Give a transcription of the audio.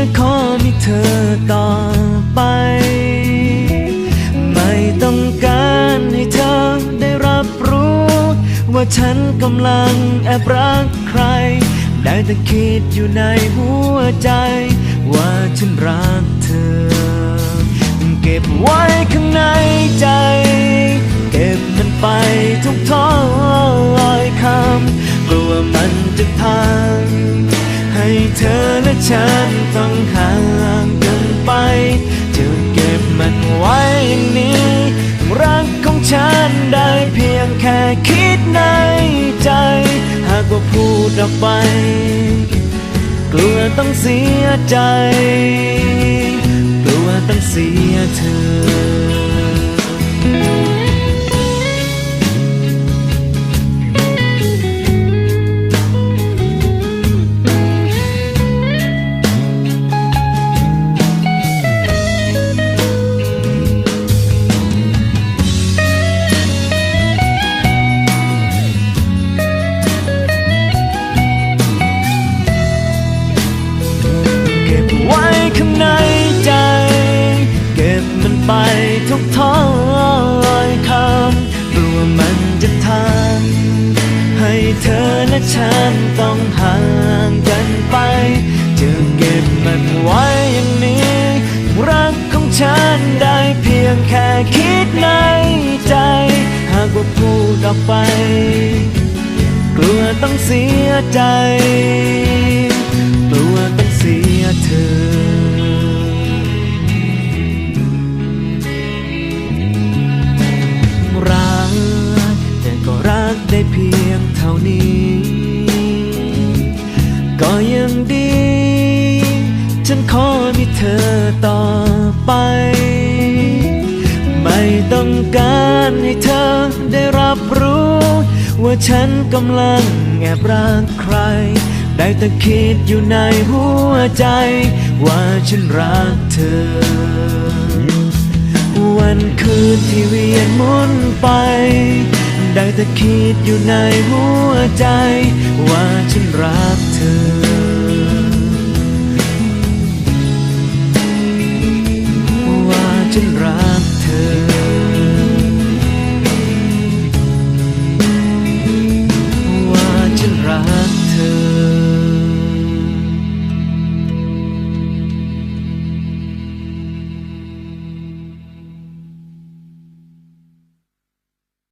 ค่ขอมีเธอต่อไป ไม่ต้องการให้เธอได้รับรู้ ว่าฉันกำลังแอบรักใคร ได้แต่คิดอยู่ในหัวใจ ว่าฉันรักเธอ เก็บไว้ คิดในใจ หากว่าพูดออกไป กลัวต้องเสียใจ กลัวต้องเสียเธอ เธอและฉันต้องห่างกันไป จะเก็บมันไว้อย่างนี้ รักของฉันได้เพียงแค่คิดในใจ หากว่าพูดออกไป กลัวต้องเสียใจ กลัวต้องเสียเธอรักแต่ก็รักได้เพียง นี้ ก็ยังดี ฉันขอมีเธอต่อไป ไม่ต้องการให้เธอได้รับรู้ ว่าฉันกำลังแอบรักใคร ได้แต่คิดอยู่ในหัวใจ ว่าฉันรักเธอ วันคืนที่เวียนหมุนไป ด้แต่คิดอยู่ในหัวใจ ว่าฉันรักเธอว่าฉันรัก